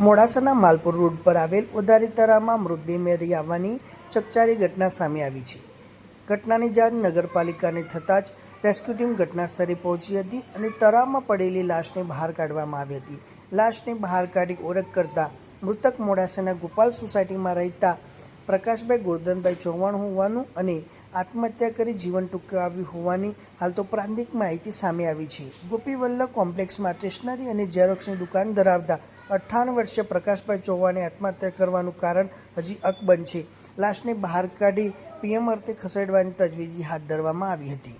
મોડાસાના Malpur road પર આવેલ ઉધારી તરામાં મૃતદેહ મેરી આવવાની ચકચારી ઘટના સામે આવી છે. ઘટનાની જાણ નગરપાલિકાને થતાં જ રેસ્ક્યુ ટીમ ઘટના પહોંચી હતી અને તરામાં પડેલી લાશને બહાર કાઢવામાં આવી હતી. લાશને બહાર કાઢી ઓળખ કરતા મૃતક મોડાસાના ગોપાલ સોસાયટીમાં રહેતા પ્રકાશભાઈ ગોરધનભાઈ ચૌહાણ હોવાનું અને આત્મહત્યા કરી જીવન ટૂંકાવ્યું હોવાની હાલ તો પ્રાંતિક માહિતી સામે આવી છે. ગોપી વલ્લભ કોમ્પ્લેક્સમાં સ્ટેશનરી અને ઝેરોક્સની દુકાન ધરાવતા અઠ્ઠાવન વર્ષે પ્રકાશભાઈ ચૌહાણે આત્મહત્યા કરવાનું કારણ હજી અકબંધ છે. લાશને બહાર કાઢી પીએમ અર્થે ખસેડવાની તજવીજ હાથ ધરવામાં આવી હતી.